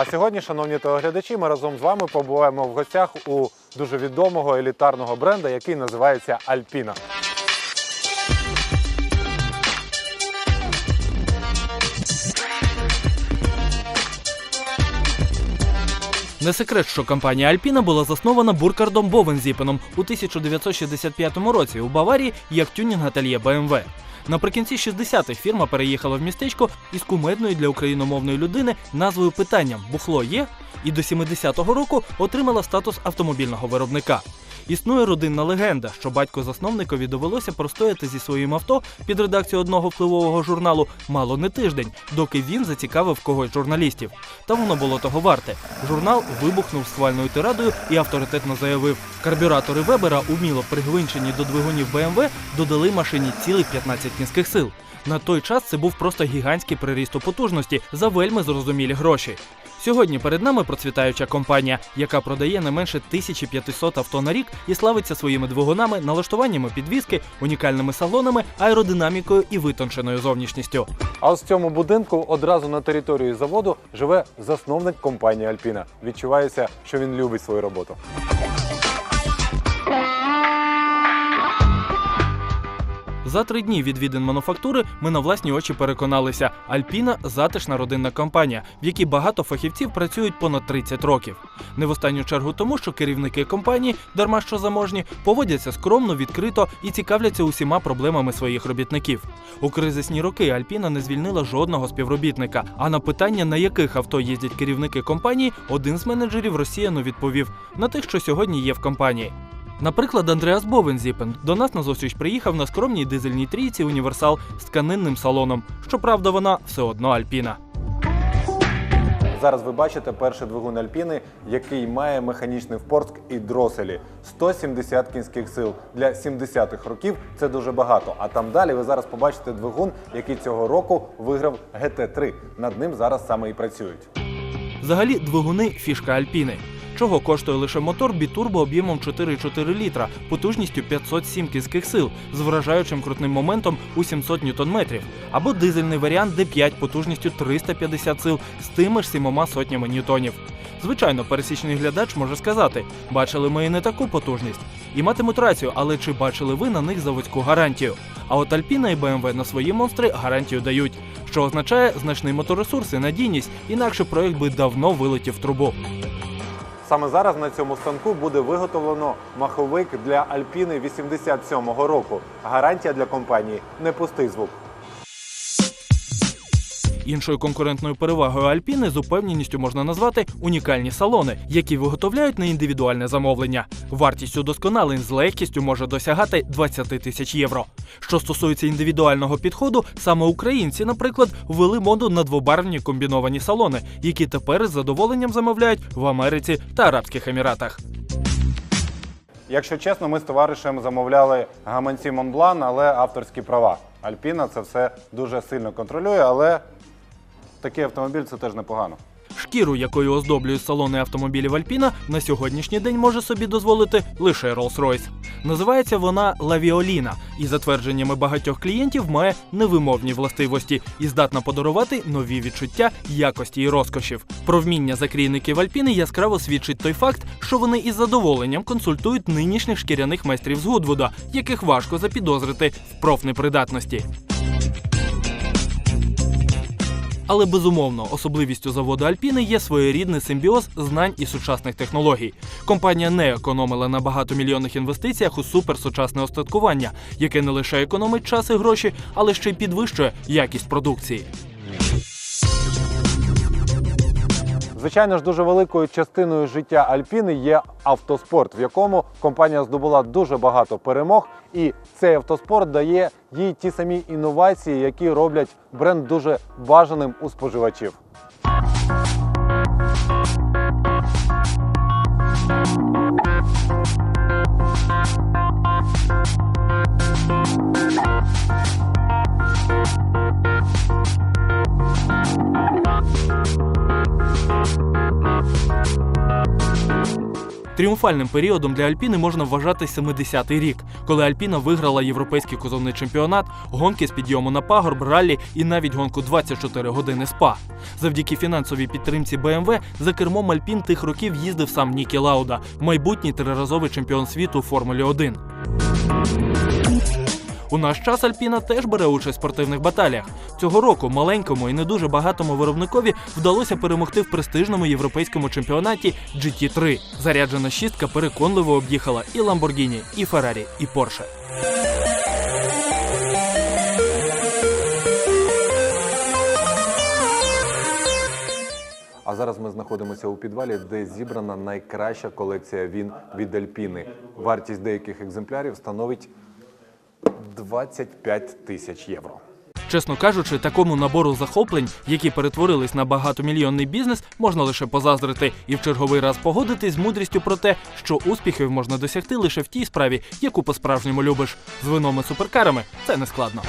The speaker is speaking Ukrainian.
А сьогодні, шановні телеглядачі, ми разом з вами побуваємо в гостях у дуже відомого елітарного бренда, який називається Альпіна. Не секрет, що компанія Альпіна була заснована Буркардом Бовензіпеном у 1965 році у Баварії як тюнінг-ательє BMW. Наприкінці 60-х фірма переїхала в містечко із кумедною для україномовної людини назвою питанням Бухло є і до 70-го року отримала статус автомобільного виробника. Існує родинна легенда, що батько-засновникові довелося простояти зі своїм авто під редакцію одного впливового журналу мало не тиждень, доки він зацікавив когось журналістів. Та воно було того варте. Журнал вибухнув схвальною тирадою і авторитетно заявив: карбюратори Вебера, уміло пригвинчені до двигунів БМВ, додали машині цілих 15 кінських сил. На той час це був просто гігантський приріст у потужності за вельми зрозумілі гроші. Сьогодні перед нами процвітаюча компанія, яка продає не менше 1500 авто на рік і славиться своїми двигунами, налаштуваннями підвіски, унікальними салонами, аеродинамікою і витонченою зовнішністю. А в цьому будинку одразу на території заводу живе засновник компанії Альпіна. Відчувається, що він любить свою роботу. За три дні відвідин мануфактури ми на власні очі переконалися, Альпіна затишна родинна компанія, в якій багато фахівців працюють понад 30 років. Не в останню чергу тому, що керівники компанії, дарма що заможні, поводяться скромно, відкрито і цікавляться усіма проблемами своїх робітників. У кризисні роки Альпіна не звільнила жодного співробітника. А на питання, на яких авто їздять керівники компанії, один з менеджерів розсіяно відповів на тих, що сьогодні є в компанії. Наприклад, Андреас Бовензіпен до нас на зустріч приїхав на скромній дизельній трійці універсал з тканинним салоном. Щоправда, вона все одно Альпіна. Зараз ви бачите перший двигун Альпіни, який має механічний впорск і дроселі. 170 кінських сил. Для 70-х років це дуже багато. А там далі ви зараз побачите двигун, який цього року виграв GT3. Над ним зараз саме і працюють. Взагалі, двигуни фішка Альпіни. Чого коштує лише мотор бітурбо об'ємом 4,4 літра, потужністю 507 кінських сил з вражаючим крутним моментом у 700 ньютон-метрів, або дизельний варіант D5 потужністю 350 сил з тими ж сімома сотнями ньютонів. Звичайно, пересічний глядач може сказати: бачили ми і не таку потужність. І матимуть рацію, але чи бачили ви на них заводську гарантію? А от Альпіна і BMW на свої монстри гарантію дають, що означає значний моторесурс і надійність, інакше проект би давно вилетів в трубу. Саме зараз на цьому станку буде виготовлено маховик для Альпіни 87-го року. Гарантія для компанії не пустий звук. Іншою конкурентною перевагою Альпіни з упевненістю можна назвати унікальні салони, які виготовляють на індивідуальне замовлення. Вартість удосконалень з легкістю може досягати 20 тисяч євро. Що стосується індивідуального підходу, саме українці, наприклад, ввели моду на двобарвні комбіновані салони, які тепер із задоволенням замовляють в Америці та Арабських Еміратах. Якщо чесно, ми з товаришем замовляли гаманці Монблан, але авторські права. Альпіна це все дуже сильно контролює, але такий автомобіль це теж непогано. Шкіру, якою оздоблюють салони автомобілів Альпіна, на сьогоднішній день може собі дозволити лише Rolls-Royce. Називається вона Лавіоліна і, за твердженнями багатьох клієнтів, має невимовні властивості і здатна подарувати нові відчуття якості і розкошів. Про вміння закрійників Альпіни яскраво свідчить той факт, що вони із задоволенням консультують нинішніх шкіряних майстрів з Гудвуда, яких важко запідозрити в профнепридатності. Але безумовно, особливістю заводу Альпіни є своєрідний симбіоз знань і сучасних технологій. Компанія не економила на багатомільйонних інвестиціях у суперсучасне остаткування, яке не лише економить час і гроші, але ще й підвищує якість продукції. Звичайно ж, дуже великою частиною життя Альпіни є автоспорт, в якому компанія здобула дуже багато перемог, і цей автоспорт дає їй ті самі інновації, які роблять бренд дуже бажаним у споживачів. Тріумфальним періодом для Альпіни можна вважати 70-й рік, коли Альпіна виграла європейський кузовний чемпіонат, гонки з підйому на пагорб, раллі і навіть гонку 24 години спа. Завдяки фінансовій підтримці BMW за кермом Альпін тих років їздив сам Нікі Лауда, майбутній триразовий чемпіон світу у Формулі 1. У наш час Альпіна теж бере участь в спортивних баталіях. Цього року маленькому і не дуже багатому виробникові вдалося перемогти в престижному європейському чемпіонаті GT3. Заряджена шістка переконливо об'їхала і Lamborghini, і Ferrari, і Porsche. А зараз ми знаходимося у підвалі, де зібрана найкраща колекція він від Альпіни. Вартість деяких екземплярів становить 25 тисяч євро. Чесно кажучи, такому набору захоплень, які перетворились на багатомільйонний бізнес, можна лише позаздрити і в черговий раз погодитись з мудрістю про те, що успіхів можна досягти лише в тій справі, яку по-справжньому любиш. З вином і суперкарами це не складно.